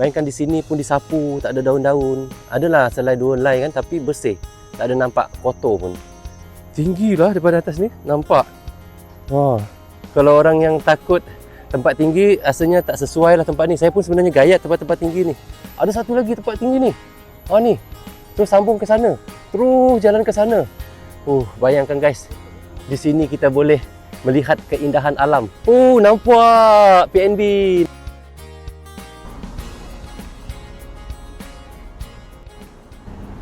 Bayangkan di sini pun disapu, tak ada daun-daun. Adalah selai dua helai kan tapi bersih. Tak ada nampak kotor pun. Tinggi lah daripada atas ni, nampak. Wah. Kalau orang yang takut tempat tinggi, rasanya tak sesuai lah tempat ni. Saya pun sebenarnya gayat tempat-tempat tinggi ni. Ada satu lagi tempat tinggi ni. Oh ni. Terus sambung ke sana. Terus jalan ke sana. Uh, bayangkan guys. Di sini kita boleh melihat keindahan alam. Oh, nampak PNB.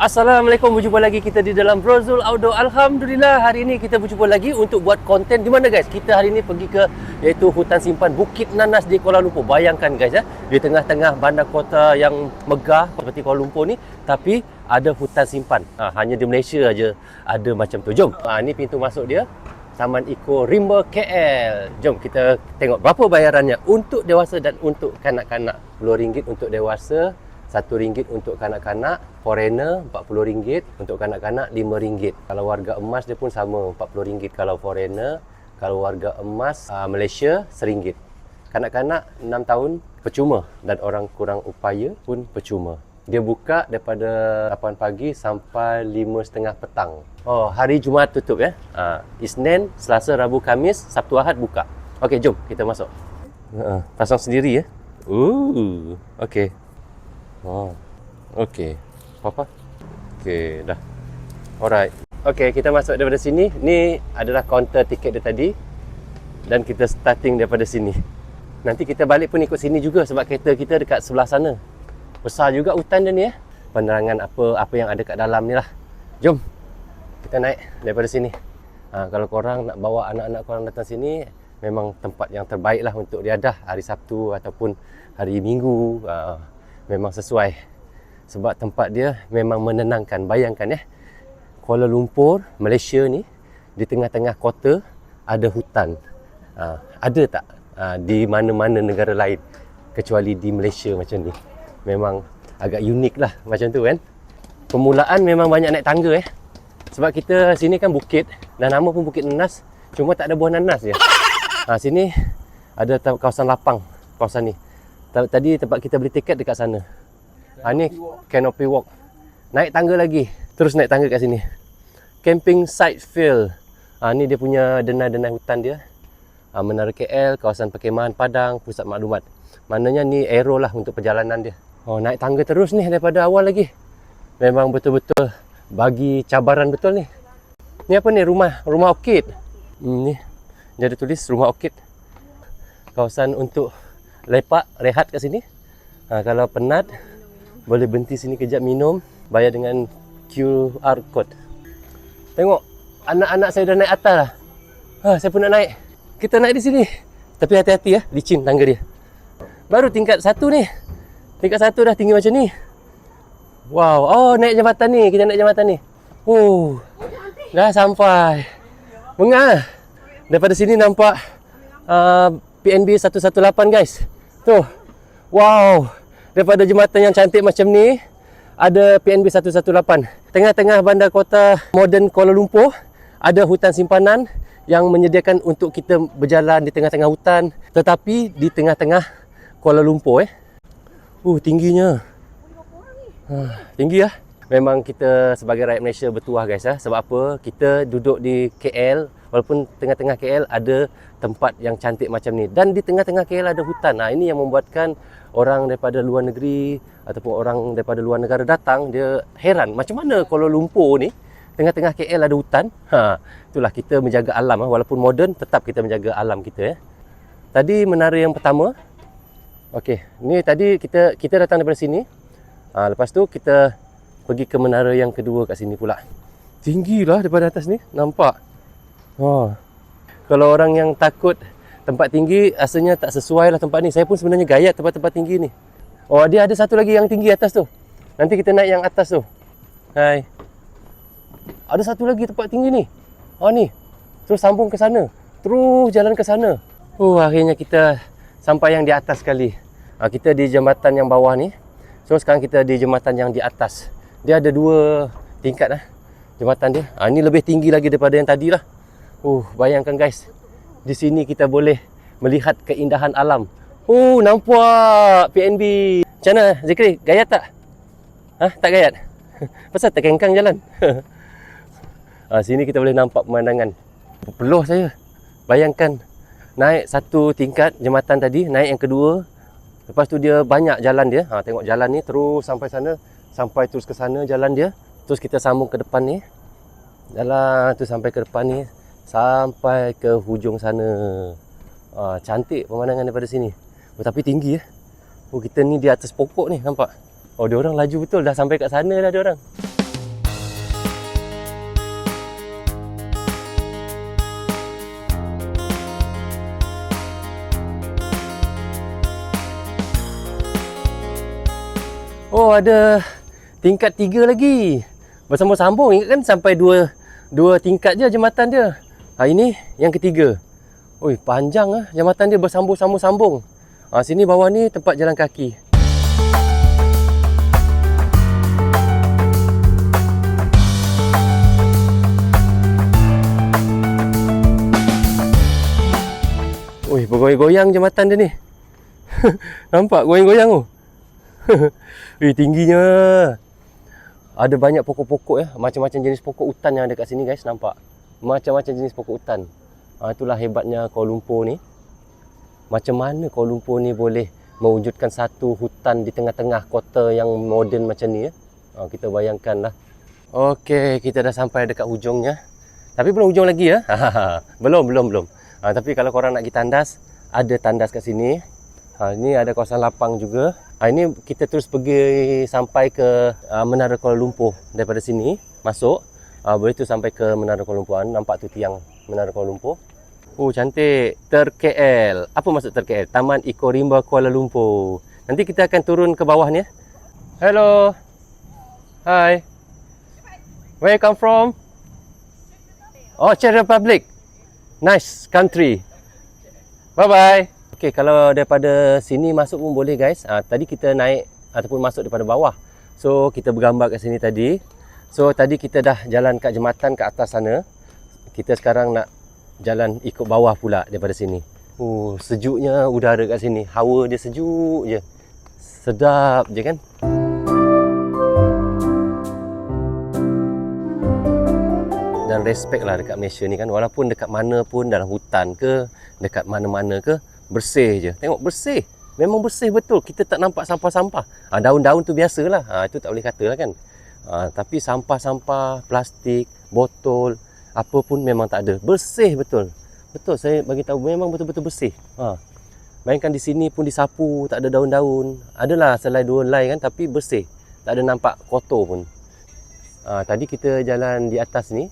Assalamualaikum, berjumpa lagi kita di dalam Brozul Outdoor. Alhamdulillah, hari ini kita berjumpa lagi untuk buat konten di mana guys? Kita hari ini pergi ke iaitu hutan simpan Bukit Nanas di Kuala Lumpur. Bayangkan guys ya, di tengah-tengah bandar kota yang megah seperti Kuala Lumpur ni, tapi ada hutan simpan. Ha, hanya di Malaysia aja ada macam tu. Jom. Ha, ini pintu masuk dia. Taman Eco Rimba KL. Jom kita tengok berapa bayarannya untuk dewasa dan untuk kanak-kanak. RM10 untuk dewasa, RM1 untuk kanak-kanak, foreigner RM40 untuk kanak-kanak RM5. Kalau warga emas dia pun sama RM40 kalau foreigner, kalau warga emas uh, Malaysia RM1. Kanak-kanak 6 tahun percuma dan orang kurang upaya pun percuma. Dia buka daripada 8 pagi sampai 5.30 petang. Oh, hari Jumaat tutup ya. Ha, Isnin, Selasa, Rabu, Kamis, Sabtu, Ahad buka. Okey, jom kita masuk. Uh, pasang sendiri ya. Ooh, okey. Oh. Okey. Apa? Okey, dah. Alright. Okey, kita masuk daripada sini. Ni adalah kaunter tiket dia tadi. Dan kita starting daripada sini. Nanti kita balik pun ikut sini juga sebab kereta kita dekat sebelah sana. Besar juga hutan dia ni eh. Penerangan apa apa yang ada kat dalam ni lah. Jom. Kita naik daripada sini. Ha, kalau korang nak bawa anak-anak korang datang sini, memang tempat yang terbaik lah untuk diadah hari Sabtu ataupun hari Minggu. Ha, memang sesuai. Sebab tempat dia memang menenangkan. Bayangkan ya Kuala Lumpur Malaysia ni di tengah-tengah kota ada hutan. Ha, ada tak? Ha, di mana-mana negara lain kecuali di Malaysia macam ni. Memang agak unik lah macam tu kan? Permulaan memang banyak naik tangga eh. Sebab kita sini kan bukit dan nama pun Bukit Nanas cuma tak ada buah nanas je. Ha, sini ada kawasan lapang kawasan ni Tadi tempat kita beli tiket dekat sana. Ha, ni Canopy Walk. Naik tangga lagi. Terus naik tangga kat sini. Camping Site Field. Ha, ni dia punya denai-denai hutan dia. Ha, Menara KL, kawasan perkemahan Padang, pusat maklumat. Maknanya ni arrow lah untuk perjalanan dia. Oh, naik tangga terus ni daripada awal lagi. Memang betul-betul bagi cabaran betul ni. Ni apa ni? Rumah rumah orkid. Hmm, ni. Dia ada tulis rumah orkid. Kawasan untuk lepak, rehat kat sini. Ha, kalau penat, boleh berhenti sini kejap minum, bayar dengan QR code. Tengok, anak-anak saya dah naik atas lah. Ha, saya pun nak naik. Kita naik di sini. Tapi hati-hati ya, licin tangga dia. Baru tingkat satu ni. Tingkat satu dah tinggi macam ni. Wow, oh naik jambatan ni. Kita naik jambatan ni. Oh, dah sampai. Bengar. Daripada sini nampak uh, PNB 118 guys. Tu. Wow. Daripada jembatan yang cantik macam ni ada PNB 118. Tengah-tengah bandar kota moden Kuala Lumpur ada hutan simpanan yang menyediakan untuk kita berjalan di tengah-tengah hutan tetapi di tengah-tengah Kuala Lumpur eh. Uh tingginya. Ha, tinggi lah. Memang kita sebagai rakyat Malaysia bertuah guys ya. Sebab apa? Kita duduk di KL walaupun tengah-tengah KL ada tempat yang cantik macam ni dan di tengah-tengah KL ada hutan. Nah, ini yang membuatkan orang daripada luar negeri ataupun orang daripada luar negara datang dia heran macam mana Kuala Lumpur ni tengah-tengah KL ada hutan. Ha, itulah kita menjaga alam walaupun moden tetap kita menjaga alam kita ya. Tadi menara yang pertama. Okey, ni tadi kita kita datang daripada sini. Ha, lepas tu kita pergi ke menara yang kedua kat sini pula. Tinggilah daripada atas ni, nampak. Oh. Kalau orang yang takut tempat tinggi, rasanya tak sesuai lah tempat ni. Saya pun sebenarnya gayat tempat-tempat tinggi ni. Oh, dia ada satu lagi yang tinggi atas tu. Nanti kita naik yang atas tu. Hai. Ada satu lagi tempat tinggi ni. Oh ni. Terus sambung ke sana. Terus jalan ke sana. Oh, akhirnya kita sampai yang di atas sekali. Ha, kita di jambatan yang bawah ni. So sekarang kita di jambatan yang di atas. Dia ada dua tingkat lah. Jambatan dia. Ha, ni lebih tinggi lagi daripada yang tadi lah. Uh, bayangkan guys. Di sini kita boleh melihat keindahan alam. Oh, nampak PNB. Macam mana Zikri? Gayat tak? Ha? Tak gayat? Pasal terkengkang jalan. ha, sini kita boleh nampak pemandangan. Peluh saya. Bayangkan naik satu tingkat jembatan tadi, naik yang kedua. Lepas tu dia banyak jalan dia. Ha, tengok jalan ni terus sampai sana. Sampai terus ke sana jalan dia. Terus kita sambung ke depan ni. Jalan tu sampai ke depan ni. Sampai ke hujung sana. Ha, cantik pemandangan daripada sini. Oh, tapi tinggi ya. Oh, kita ni di atas pokok ni nampak. Oh, dia orang laju betul dah sampai kat sana dah dia orang. Oh, ada tingkat tiga lagi. Bersambung-sambung. Ingat kan sampai dua dua tingkat je jembatan dia. Ha, ini yang ketiga. Oi, panjang ah jambatan dia bersambung-sambung-sambung. Ha, sini bawah ni tempat jalan kaki. Oi, bergoyang-goyang jambatan dia ni. Nampak goyang-goyang tu? Ui, tingginya. Ada banyak pokok-pokok ya, macam-macam jenis pokok hutan yang ada kat sini guys, nampak? Macam-macam jenis pokok hutan. Ha, itulah hebatnya Kuala Lumpur ni. Macam mana Kuala Lumpur ni boleh mewujudkan satu hutan di tengah-tengah kota yang moden macam ni ya? Ha, kita bayangkanlah. Okey, kita dah sampai dekat hujungnya. Tapi belum hujung lagi ya. belum, belum, belum. Ha, tapi kalau korang nak pergi tandas, ada tandas kat sini. Ha, ini ada kawasan lapang juga. Ha, ini kita terus pergi sampai ke uh, Menara Kuala Lumpur daripada sini masuk. Uh, boleh tu sampai ke Menara Kuala Lumpur. Nampak tu tiang Menara Kuala Lumpur. Oh cantik. Ter KL. Apa maksud Ter KL? Taman Eco Rimba Kuala Lumpur. Nanti kita akan turun ke bawah ni. ya. Hello. Hi. Where you come from? Oh, Czech Republic. Nice country. Bye bye. Okey, kalau daripada sini masuk pun boleh guys. Ah, tadi kita naik ataupun masuk daripada bawah. So, kita bergambar kat sini tadi. So, tadi kita dah jalan kat jembatan kat atas sana. Kita sekarang nak jalan ikut bawah pula daripada sini. Oh, sejuknya udara kat sini. Hawa dia sejuk je. Sedap je kan? dan respect lah dekat Malaysia ni kan walaupun dekat mana pun dalam hutan ke dekat mana-mana ke bersih je tengok bersih memang bersih betul kita tak nampak sampah-sampah ha, daun-daun tu biasalah ha, itu tak boleh kata lah kan ha, tapi sampah-sampah plastik botol apa pun memang tak ada. Bersih betul. Betul saya bagi tahu memang betul-betul bersih. Ha. bayangkan di sini pun disapu tak ada daun-daun. Adalah selai dua helai kan tapi bersih. Tak ada nampak kotor pun. Ha, tadi kita jalan di atas ni.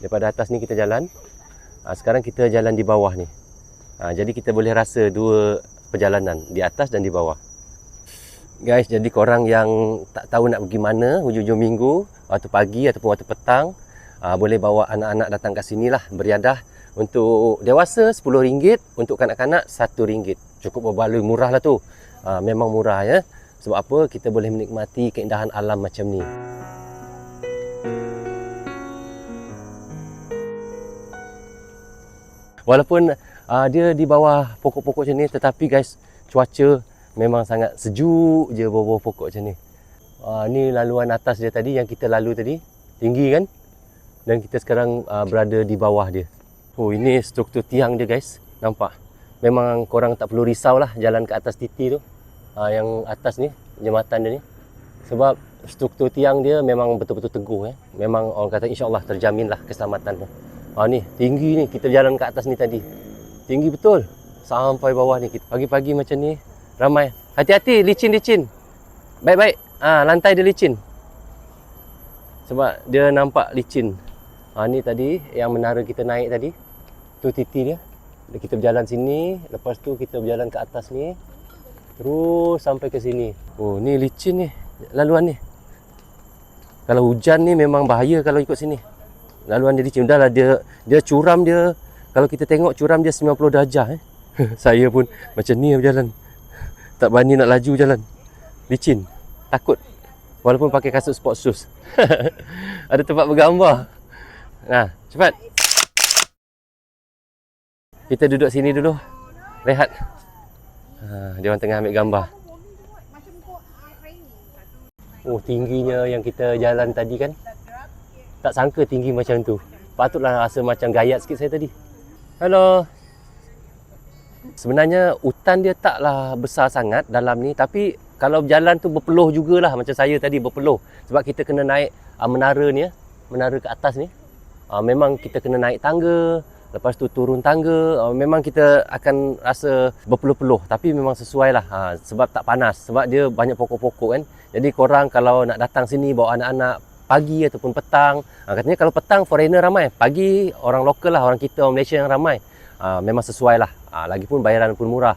Daripada atas ni kita jalan. Ha, sekarang kita jalan di bawah ni. Ha, jadi kita boleh rasa dua perjalanan di atas dan di bawah guys jadi korang yang tak tahu nak pergi mana hujung-hujung minggu waktu pagi ataupun waktu petang ha, boleh bawa anak-anak datang kat sini lah beriadah untuk dewasa RM10 untuk kanak-kanak RM1 cukup berbaloi murah lah tu. Ha, memang murah ya. Sebab apa? Kita boleh menikmati keindahan alam macam ni. Walaupun uh, dia di bawah pokok-pokok macam ni tetapi guys cuaca memang sangat sejuk je bawah-bawah pokok macam ni. Uh, ni laluan atas dia tadi yang kita lalu tadi tinggi kan dan kita sekarang uh, berada di bawah dia. Oh ini struktur tiang dia guys nampak. Memang korang tak perlu risau lah jalan ke atas titi tu. Uh, yang atas ni jembatan dia ni. Sebab struktur tiang dia memang betul-betul teguh eh. Memang orang kata insya-Allah terjamin lah keselamatan tu. Ha ni, tinggi ni kita jalan ke atas ni tadi. Tinggi betul. Sampai bawah ni kita pagi-pagi macam ni ramai. Hati-hati licin-licin. Baik-baik. Ah ha, lantai dia licin. Sebab dia nampak licin. Ha ni tadi yang menara kita naik tadi. Tu titi dia. Kita berjalan sini, lepas tu kita berjalan ke atas ni. Terus sampai ke sini. Oh, ni licin ni laluan ni. Kalau hujan ni memang bahaya kalau ikut sini laluan dia licin dah lah dia dia curam dia kalau kita tengok curam dia 90 darjah eh. saya pun macam ni berjalan tak berani nak laju jalan. Licin. Takut. Walaupun pakai kasut sport shoes. Ada tempat bergambar. Nah cepat. Kita duduk sini dulu. Rehat. Ha, dia orang tengah ambil gambar. Oh, tingginya yang kita jalan tadi kan. Tak sangka tinggi macam tu. Patutlah rasa macam gayat sikit saya tadi. Hello. Sebenarnya hutan dia taklah besar sangat dalam ni tapi kalau jalan tu berpeluh jugalah macam saya tadi berpeluh sebab kita kena naik uh, menara ni ya, menara ke atas ni. Uh, memang kita kena naik tangga, lepas tu turun tangga, uh, memang kita akan rasa berpeluh-peluh tapi memang sesuai lah uh, sebab tak panas sebab dia banyak pokok-pokok kan. Jadi korang kalau nak datang sini bawa anak-anak pagi ataupun petang, uh, katanya kalau petang foreigner ramai, pagi orang lokal lah, orang kita orang Malaysia yang ramai. Uh, memang sesuai lah. Uh, lagipun bayaran pun murah.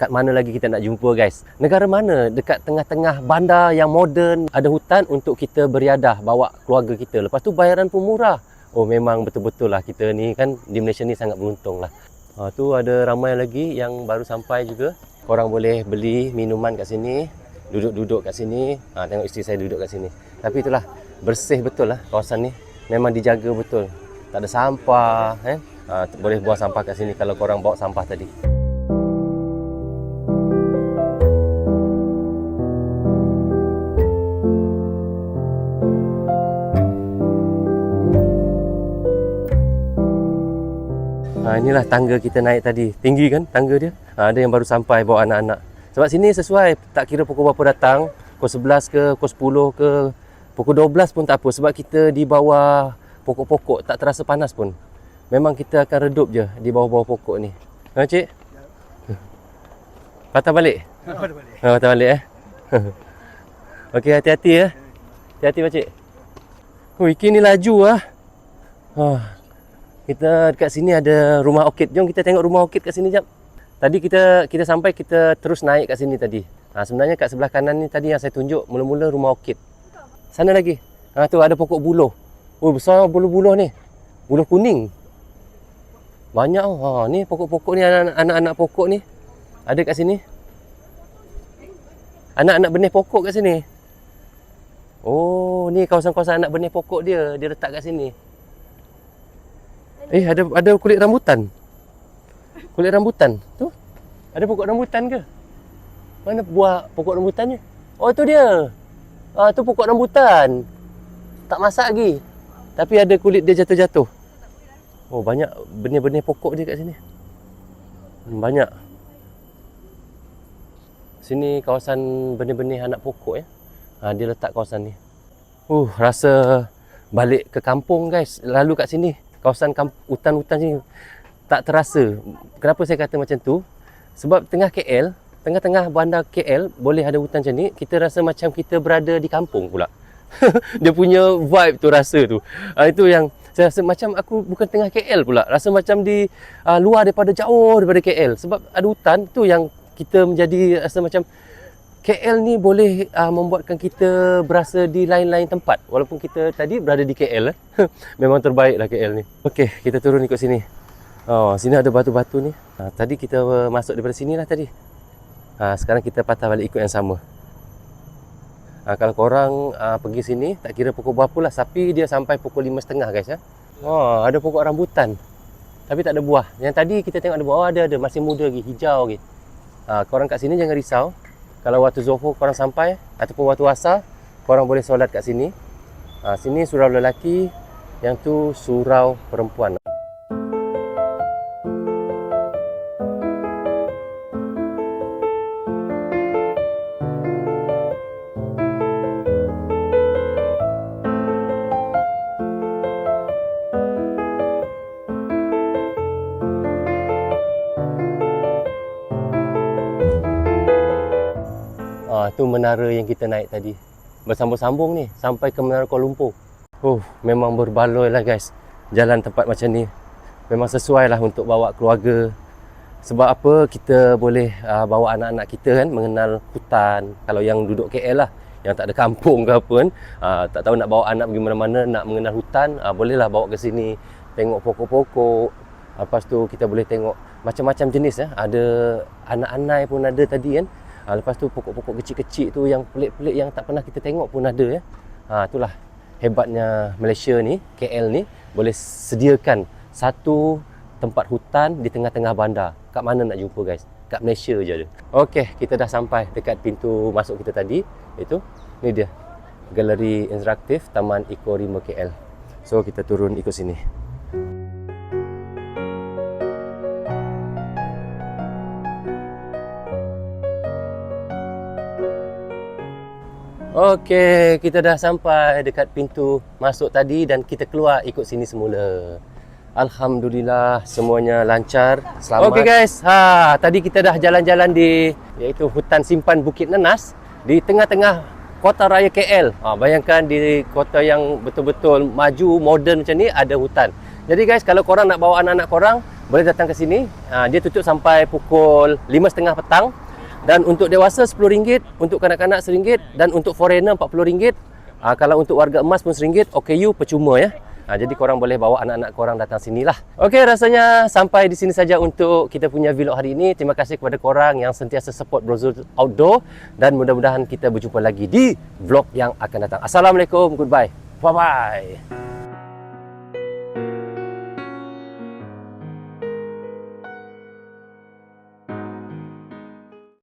Kat mana lagi kita nak jumpa guys? Negara mana dekat tengah-tengah bandar yang moden ada hutan untuk kita beriadah bawa keluarga kita? Lepas tu bayaran pun murah. Oh memang betul-betul lah kita ni kan di Malaysia ni sangat beruntung lah. Ha, tu ada ramai lagi yang baru sampai juga. Korang boleh beli minuman kat sini duduk-duduk kat sini. Ha, tengok isteri saya duduk kat sini. Tapi itulah bersih betul lah kawasan ni. Memang dijaga betul. Tak ada sampah eh? Ha, boleh buang sampah kat sini kalau korang bawa sampah tadi Ha, inilah tangga kita naik tadi. Tinggi kan tangga dia? Ha, ada yang baru sampai bawa anak-anak. Sebab sini sesuai. Tak kira pukul berapa datang. Pukul 11 ke, pukul 10 ke, pukul 12 pun tak apa. Sebab kita di bawah pokok-pokok. Tak terasa panas pun. Memang kita akan redup je di bawah-bawah pokok ni. Ha, cik? Patah balik? Patah balik. Ha, patah balik eh? Okey, hati-hati ya. Hati-hati pakcik. Oh, ikan ni laju ah. Ha. Kita dekat sini ada rumah orkid. Jom kita tengok rumah orkid kat sini jap. Tadi kita kita sampai kita terus naik kat sini tadi. Ha, sebenarnya kat sebelah kanan ni tadi yang saya tunjuk mula-mula rumah orkid. Sana lagi. Ha tu ada pokok buluh. Oh besar buluh-buluh ni. Buluh kuning. Banyak oh. Ha ni pokok-pokok ni anak- anak-anak pokok ni. Ada kat sini. Anak-anak benih pokok kat sini. Oh, ni kawasan-kawasan anak benih pokok dia. Dia letak kat sini. Eh, ada ada kulit rambutan. Kulit rambutan. Tu. Ada pokok rambutan ke? Mana buah pokok rambutannya? Oh, tu dia. Ah, tu pokok rambutan. Tak masak lagi. Tapi ada kulit dia jatuh-jatuh. Oh, banyak benih-benih pokok dia kat sini. Banyak. Sini kawasan benih-benih anak pokok ya. Ha, dia letak kawasan ni. Uh, rasa balik ke kampung guys. Lalu kat sini, kawasan kamp- hutan-hutan sini tak terasa. Kenapa saya kata macam tu? Sebab tengah KL, tengah-tengah bandar KL boleh ada hutan macam ni, kita rasa macam kita berada di kampung pula. dia punya vibe tu rasa tu. Ha, itu yang saya rasa macam aku bukan tengah KL pula. Rasa macam di uh, luar daripada jauh daripada KL. Sebab ada hutan tu yang kita menjadi rasa macam KL ni boleh uh, membuatkan kita berasa di lain-lain tempat walaupun kita tadi berada di KL eh. memang terbaik lah KL ni Okey, kita turun ikut sini oh sini ada batu-batu ni ha, tadi kita uh, masuk daripada sini lah tadi ha, sekarang kita patah balik ikut yang sama ha, kalau korang uh, pergi sini tak kira pukul berapa lah. Sapi dia sampai pukul 5.30 guys ya. oh ada pokok rambutan. Tapi tak ada buah. Yang tadi kita tengok ada buah. Oh, ada ada. Masih muda lagi hijau lagi. Ha, korang kat sini jangan risau. Kalau waktu Zohor korang sampai ataupun waktu asar korang boleh solat kat sini. Ha, sini surau lelaki yang tu surau perempuan Ah, tu menara yang kita naik tadi. Bersambung-sambung ni sampai ke Menara Kuala Lumpur. Oh, memang berbaloi lah guys. Jalan tempat macam ni. Memang sesuai lah untuk bawa keluarga. Sebab apa kita boleh uh, bawa anak-anak kita kan mengenal hutan. Kalau yang duduk KL lah, yang tak ada kampung ke apa kan, uh, tak tahu nak bawa anak pergi mana-mana, nak mengenal hutan, uh, bolehlah bawa ke sini. Tengok pokok-pokok. Lepas tu kita boleh tengok macam-macam jenis ya. Ada anak-anak pun ada tadi kan. Ha, lepas tu pokok-pokok kecil-kecil tu yang pelik-pelik yang tak pernah kita tengok pun ada ya. Ha, itulah hebatnya Malaysia ni, KL ni boleh sediakan satu tempat hutan di tengah-tengah bandar. Kat mana nak jumpa guys? kat Malaysia je ada. Okey, kita dah sampai dekat pintu masuk kita tadi. Itu ni dia. Galeri Interaktif Taman Eco Rima KL. So kita turun ikut sini. Okey, kita dah sampai dekat pintu masuk tadi dan kita keluar ikut sini semula. Alhamdulillah semuanya lancar, selamat. Okey guys, ha tadi kita dah jalan-jalan di iaitu hutan simpan Bukit Nanas di tengah-tengah kota raya KL. Ha bayangkan di kota yang betul-betul maju, moden macam ni ada hutan. Jadi guys, kalau korang nak bawa anak-anak korang, boleh datang ke sini. Ha, dia tutup sampai pukul 5.30 petang. Dan untuk dewasa RM10, untuk kanak-kanak RM1 dan untuk foreigner RM40. Ha, kalau untuk warga emas pun RM1, OKU percuma ya. Ha, jadi korang boleh bawa anak-anak korang datang sinilah. Okey, rasanya sampai di sini saja untuk kita punya vlog hari ini. Terima kasih kepada korang yang sentiasa support Brozul Outdoor dan mudah-mudahan kita berjumpa lagi di vlog yang akan datang. Assalamualaikum, goodbye. Bye-bye.